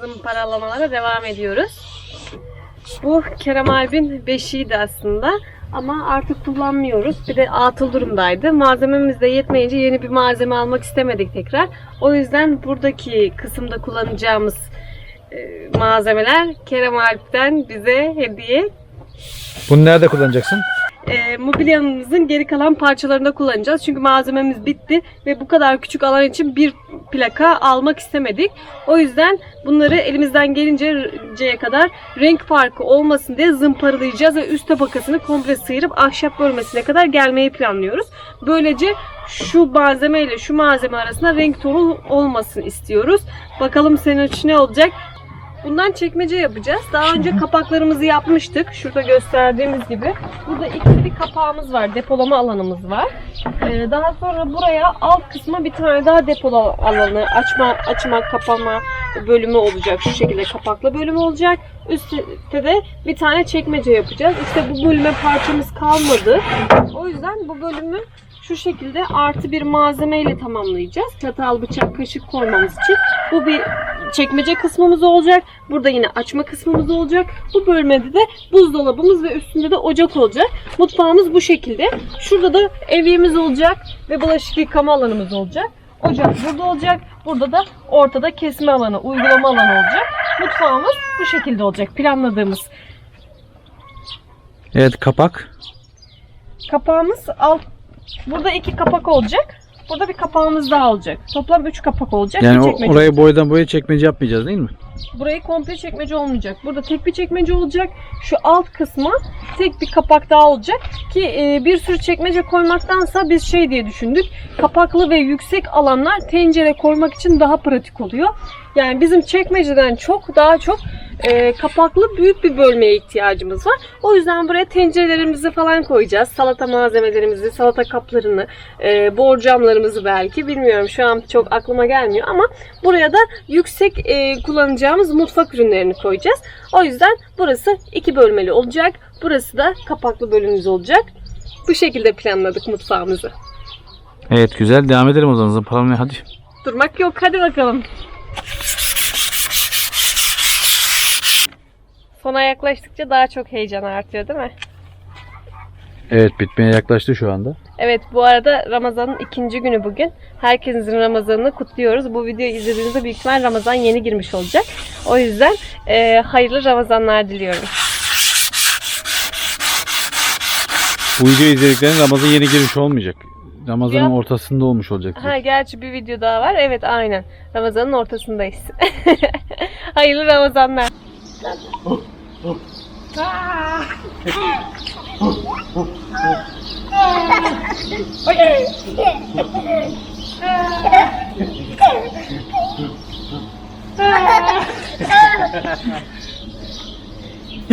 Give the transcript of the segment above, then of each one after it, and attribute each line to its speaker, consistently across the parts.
Speaker 1: zımparalamalara devam ediyoruz. Bu Kerem Alp'in beşiğiydi aslında. Ama artık kullanmıyoruz. Bir de atıl durumdaydı. Malzememiz de yetmeyince yeni bir malzeme almak istemedik tekrar. O yüzden buradaki kısımda kullanacağımız e, malzemeler Kerem Alp'ten bize hediye
Speaker 2: Bunu nerede kullanacaksın?
Speaker 1: E, mobilyamızın geri kalan parçalarında kullanacağız. Çünkü malzememiz bitti ve bu kadar küçük alan için bir plaka almak istemedik. O yüzden bunları elimizden gelinceye kadar renk farkı olmasın diye zımparalayacağız ve üst tabakasını komple sıyırıp ahşap bölmesine kadar gelmeyi planlıyoruz. Böylece şu malzeme ile şu malzeme arasında renk tonu olmasın istiyoruz. Bakalım senin için ne olacak? Bundan çekmece yapacağız. Daha önce kapaklarımızı yapmıştık. Şurada gösterdiğimiz gibi. Burada ikili bir kapağımız var. Depolama alanımız var. Ee, daha sonra buraya alt kısma bir tane daha depolama alanı, açma, açma, kapama bölümü olacak. Şu şekilde kapaklı bölümü olacak. Üstte de bir tane çekmece yapacağız. İşte bu bölüme parçamız kalmadı. O yüzden bu bölümü şu şekilde artı bir malzeme ile tamamlayacağız. Çatal, bıçak, kaşık koymamız için. Bu bir çekmece kısmımız olacak. Burada yine açma kısmımız olacak. Bu bölmede de buzdolabımız ve üstünde de ocak olacak. Mutfağımız bu şekilde. Şurada da evyemiz olacak ve bulaşık yıkama alanımız olacak. Ocak burada olacak. Burada da ortada kesme alanı, uygulama alanı olacak. Mutfağımız bu şekilde olacak. Planladığımız.
Speaker 2: Evet kapak.
Speaker 1: Kapağımız alt Burada iki kapak olacak. Burada bir kapağımız daha olacak. Toplam üç kapak olacak.
Speaker 2: Yani
Speaker 1: bir çekmece olacak.
Speaker 2: boydan boya çekmece yapmayacağız değil mi?
Speaker 1: Burayı komple çekmece olmayacak. Burada tek bir çekmece olacak. Şu alt kısma tek bir kapak daha olacak. Ki e, bir sürü çekmece koymaktansa biz şey diye düşündük. Kapaklı ve yüksek alanlar tencere koymak için daha pratik oluyor. Yani bizim çekmeceden çok daha çok e, kapaklı büyük bir bölmeye ihtiyacımız var. O yüzden buraya tencerelerimizi falan koyacağız. Salata malzemelerimizi, salata kaplarını, e, borcamlarımızı belki bilmiyorum şu an çok aklıma gelmiyor ama buraya da yüksek e, kullanacağımız mutfak ürünlerini koyacağız. O yüzden burası iki bölmeli olacak. Burası da kapaklı bölümümüz olacak. Bu şekilde planladık mutfağımızı.
Speaker 2: Evet güzel devam edelim o zaman zımpalamaya hadi.
Speaker 1: Durmak yok hadi bakalım. Sona yaklaştıkça daha çok heyecan artıyor değil mi?
Speaker 2: Evet bitmeye yaklaştı şu anda.
Speaker 1: Evet bu arada Ramazan'ın ikinci günü bugün. Herkesin Ramazan'ını kutluyoruz. Bu videoyu izlediğinizde büyük ihtimal Ramazan yeni girmiş olacak. O yüzden e, hayırlı Ramazanlar diliyorum.
Speaker 2: Bu videoyu izlediklerin Ramazan yeni girmiş olmayacak. Ramazan'ın
Speaker 1: Ya-
Speaker 2: ortasında olmuş olacak.
Speaker 1: Ha gerçi bir video daha var. Evet aynen. Ramazan'ın ortasındayız. hayırlı Ramazanlar.
Speaker 2: Gel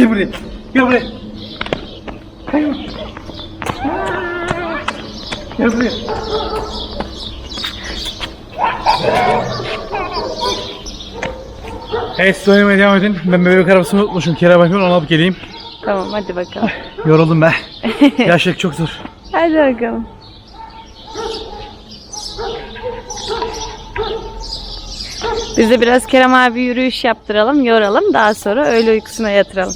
Speaker 2: buraya. Gel buraya. Gel buraya. Evet siz oynamaya devam edin. Ben bebek arabasını unutmuşum. Kerem bakıyorum onu alıp geleyim.
Speaker 1: Tamam hadi bakalım.
Speaker 2: Yoruldum ben. Yaşlık çok zor.
Speaker 1: Hadi bakalım. Biz de biraz Kerem abi yürüyüş yaptıralım, yoralım. Daha sonra öğle uykusuna yatıralım.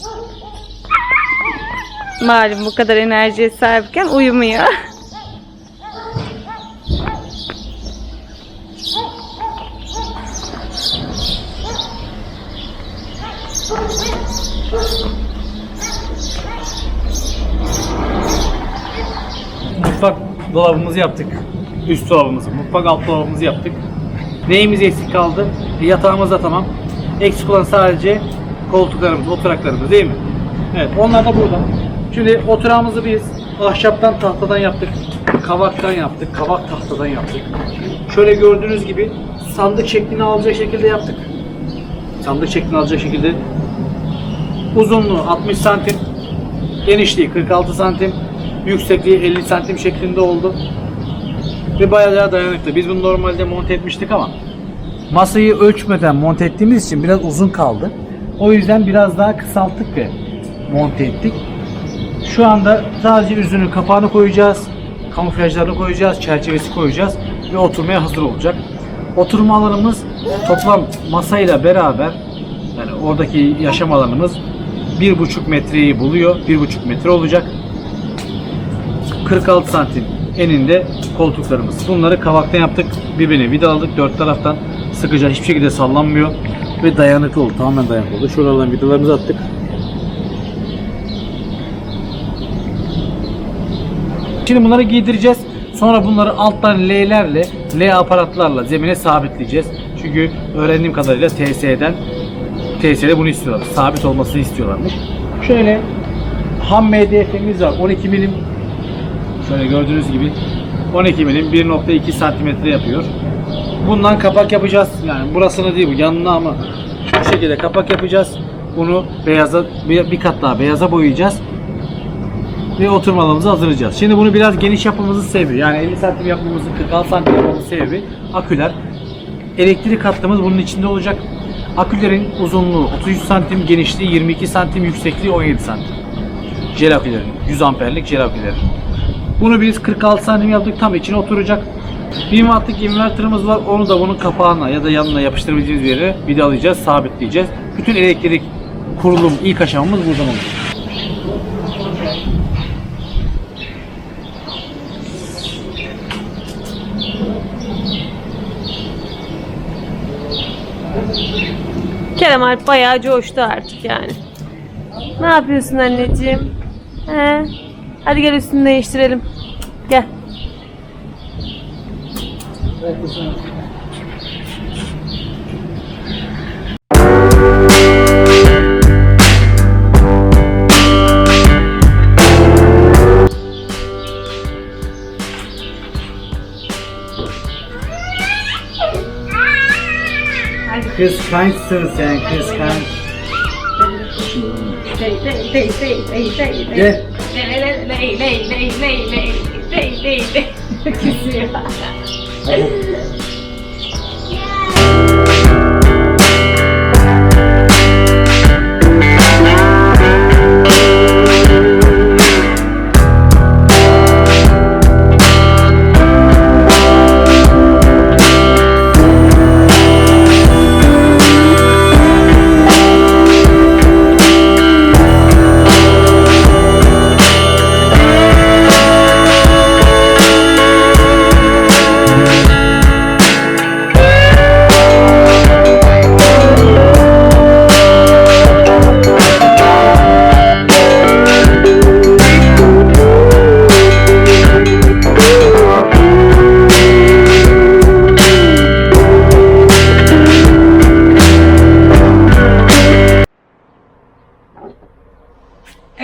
Speaker 1: Malum bu kadar enerjiye sahipken uyumuyor.
Speaker 3: Mutfak dolabımızı yaptık. Üst dolabımızı, mutfak alt dolabımızı yaptık. Neyimiz eksik kaldı? E, yatağımız da tamam. Eksik olan sadece koltuklarımız, oturaklarımız değil mi? Evet, onlar da burada. Şimdi oturağımızı biz ahşaptan, tahtadan yaptık. Kavaktan yaptık, kavak tahtadan yaptık. Şöyle gördüğünüz gibi sandık şeklini alacak şekilde yaptık. Sandık şeklini alacak şekilde uzunluğu 60 santim, genişliği 46 santim, yüksekliği 50 santim şeklinde oldu. Ve bayağı daha dayanıklı. Biz bunu normalde monte etmiştik ama masayı ölçmeden monte ettiğimiz için biraz uzun kaldı. O yüzden biraz daha kısalttık ve monte ettik. Şu anda sadece yüzünün kapağını koyacağız. Kamuflajlarını koyacağız, çerçevesi koyacağız ve oturmaya hazır olacak. Oturma alanımız Toplam masayla beraber yani oradaki yaşam alanımız 1,5 metreyi buluyor. 1,5 metre olacak. 46 santim eninde koltuklarımız. Bunları kavaktan yaptık. Birbirine vidaladık. Dört taraftan sıkıca hiçbir şekilde sallanmıyor. Ve dayanıklı oldu. Tamamen dayanıklı oldu. Şuralardan vidalarımızı attık. Şimdi bunları giydireceğiz. Sonra bunları alttan L'lerle, L aparatlarla zemine sabitleyeceğiz. Çünkü öğrendiğim kadarıyla TSE'den TSE'de bunu istiyorlar. Sabit olmasını istiyorlarmış. Şöyle ham MDF'miz var. 12 milim Şöyle gördüğünüz gibi 12 milim 1.2 santimetre yapıyor. Bundan kapak yapacağız. Yani burasını değil bu yanına ama şu şekilde kapak yapacağız. Bunu beyaza bir, kat daha beyaza boyayacağız. Ve oturma alanımızı hazırlayacağız. Şimdi bunu biraz geniş yapmamızın sebebi yani 50 santim yapmamızın 46 santim yapmamızın sebebi aküler. Elektrik hattımız bunun içinde olacak. Akülerin uzunluğu 33 santim, genişliği 22 santim, yüksekliği 17 santim. Jel akülerin, 100 amperlik jel akülerin. Bunu biz 46 santim yaptık tam içine oturacak. 1000 wattlık inverterımız var. Onu da bunun kapağına ya da yanına yapıştırabileceğimiz yere vidalayacağız, sabitleyeceğiz. Bütün elektrik kurulum ilk aşamamız buradan olacak.
Speaker 1: Kerem Alp bayağı coştu artık yani. Ne yapıyorsun anneciğim? He? Hadi gel üstünü değiştirelim. Gel.
Speaker 3: Kıskançsın sen kıskanç.
Speaker 1: Değil, değil, değil, değil, değil, değil.
Speaker 3: Gel.
Speaker 1: Lay, lay, lay, lay, lay, lay, lay, lay. Kesiyor.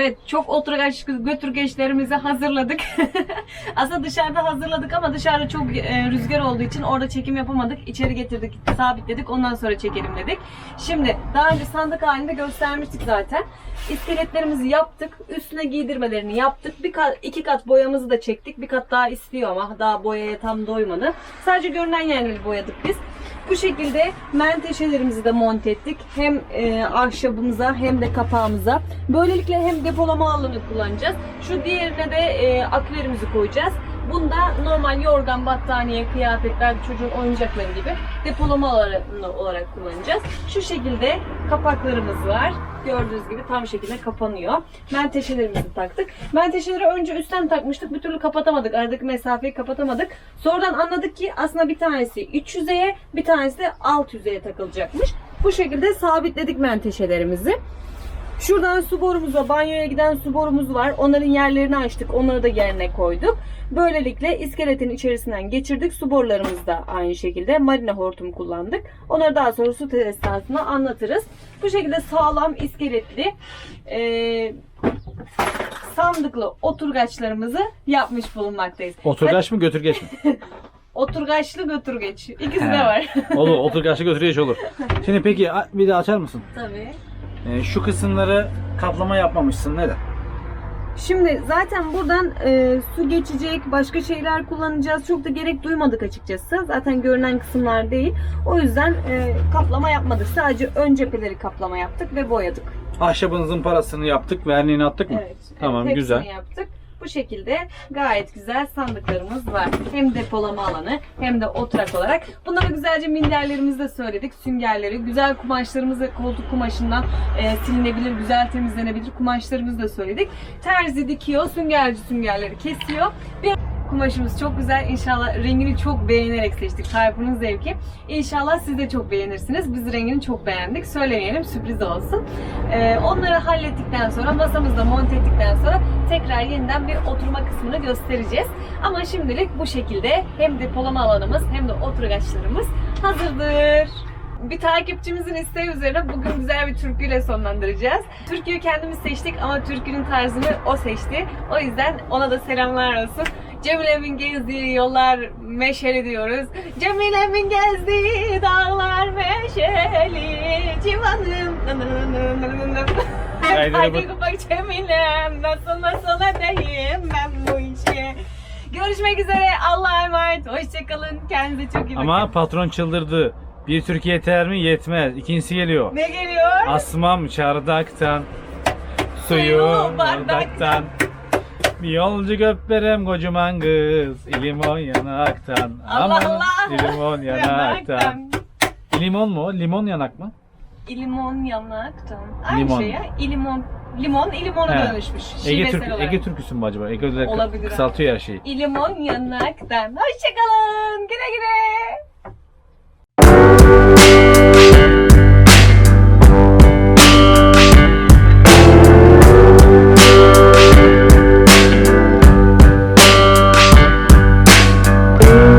Speaker 1: Evet çok oturgaç götürgeçlerimizi hazırladık. Aslında dışarıda hazırladık ama dışarıda çok e, rüzgar olduğu için orada çekim yapamadık. İçeri getirdik, sabitledik. Ondan sonra çekelim dedik. Şimdi daha önce sandık halinde göstermiştik zaten. İskeletlerimizi yaptık. Üstüne giydirmelerini yaptık. Bir kat, iki kat boyamızı da çektik. Bir kat daha istiyor ama daha boyaya tam doymadı. Sadece görünen yerleri boyadık biz. Bu şekilde menteşelerimizi de monte ettik. Hem e, ahşabımıza hem de kapağımıza. Böylelikle hem depolama alanı kullanacağız. Şu diğerine de e, akülerimizi koyacağız. Bunda normal yorgan, battaniye, kıyafetler, çocuğun oyuncakları gibi depolama olarak kullanacağız. Şu şekilde kapaklarımız var. Gördüğünüz gibi tam şekilde kapanıyor. Menteşelerimizi taktık. Menteşeleri önce üstten takmıştık. Bir türlü kapatamadık. Aradaki mesafeyi kapatamadık. Sonradan anladık ki aslında bir tanesi iç yüzeye, bir tanesi de alt yüzeye takılacakmış. Bu şekilde sabitledik menteşelerimizi. Şuradan su borumuza, banyoya giden su borumuz var. Onların yerlerini açtık. Onları da yerine koyduk. Böylelikle iskeletin içerisinden geçirdik. Su borularımız da aynı şekilde marina hortum kullandık. Onları daha sonra su tesisatına anlatırız. Bu şekilde sağlam iskeletli eee, sandıklı oturgaçlarımızı yapmış bulunmaktayız.
Speaker 3: Oturgaç mı götürgeç mi?
Speaker 1: Oturgaçlı götürgeç. İkisi de var.
Speaker 3: olur oturgaçlı götürgeç olur. Şimdi peki bir de açar mısın?
Speaker 1: Tabii.
Speaker 3: Ee, şu kısımları kaplama yapmamışsın neden?
Speaker 1: Şimdi zaten buradan e, su geçecek, başka şeyler kullanacağız. Çok da gerek duymadık açıkçası. Zaten görünen kısımlar değil. O yüzden e, kaplama yapmadık. Sadece ön cepheleri kaplama yaptık ve boyadık.
Speaker 3: Ahşabınızın parasını yaptık, verniğini attık mı?
Speaker 1: Evet.
Speaker 3: Tamam,
Speaker 1: evet, hepsini
Speaker 3: güzel.
Speaker 1: yaptık. Bu şekilde gayet güzel sandıklarımız var. Hem depolama alanı hem de oturak olarak. Bunlara güzelce minderlerimizi de söyledik. Süngerleri, güzel kumaşlarımızı koltuk kumaşından e, silinebilir, güzel temizlenebilir kumaşlarımızı da söyledik. Terzi dikiyor, süngerci süngerleri kesiyor. Bir Kumaşımız çok güzel. İnşallah rengini çok beğenerek seçtik. Tayfun'un zevki. İnşallah siz de çok beğenirsiniz. Biz rengini çok beğendik. Söylemeyelim sürpriz olsun. Ee, onları hallettikten sonra masamızda monte ettikten sonra tekrar yeniden bir oturma kısmını göstereceğiz. Ama şimdilik bu şekilde hem depolama alanımız hem de oturgaçlarımız hazırdır. Bir takipçimizin isteği üzerine bugün güzel bir türküyle sonlandıracağız. Türküyü kendimiz seçtik ama türkünün tarzını o seçti. O yüzden ona da selamlar olsun. Cemile'min gezdiği yollar meşeli diyoruz. Cemile'min gezdiği dağlar meşeli. Civanım.
Speaker 3: Haydi bak
Speaker 1: Cemile'm. Nasıl nasıl edeyim ben bu işi. Görüşmek üzere. Allah'a emanet. Hoşçakalın. Kendinize çok iyi bakın.
Speaker 3: Ama patron çıldırdı. Bir Türkiye yeter mi? Yetmez. İkincisi geliyor.
Speaker 1: Ne geliyor?
Speaker 3: Asmam çardaktan Suyu
Speaker 1: Suyu
Speaker 3: bardaktan
Speaker 1: bardaktan.
Speaker 3: Bir yolcu göpberem kocaman kız Limon yanaktan
Speaker 1: Allah
Speaker 3: Aman,
Speaker 1: Allah.
Speaker 3: Limon yanaktan Limon mu? Limon yanak mı?
Speaker 1: İlimon yanaktan. Aynı
Speaker 3: Limon.
Speaker 1: şey ya. İlimon. Limon ilimona
Speaker 3: He.
Speaker 1: dönüşmüş.
Speaker 3: Ege,
Speaker 1: Şivesel
Speaker 3: Türk,
Speaker 1: olarak.
Speaker 3: Ege Türküsü mü acaba? Ege
Speaker 1: Olabilir ha.
Speaker 3: kısaltıyor her şeyi.
Speaker 1: İlimon yanaktan. Hoşçakalın. Güle güle.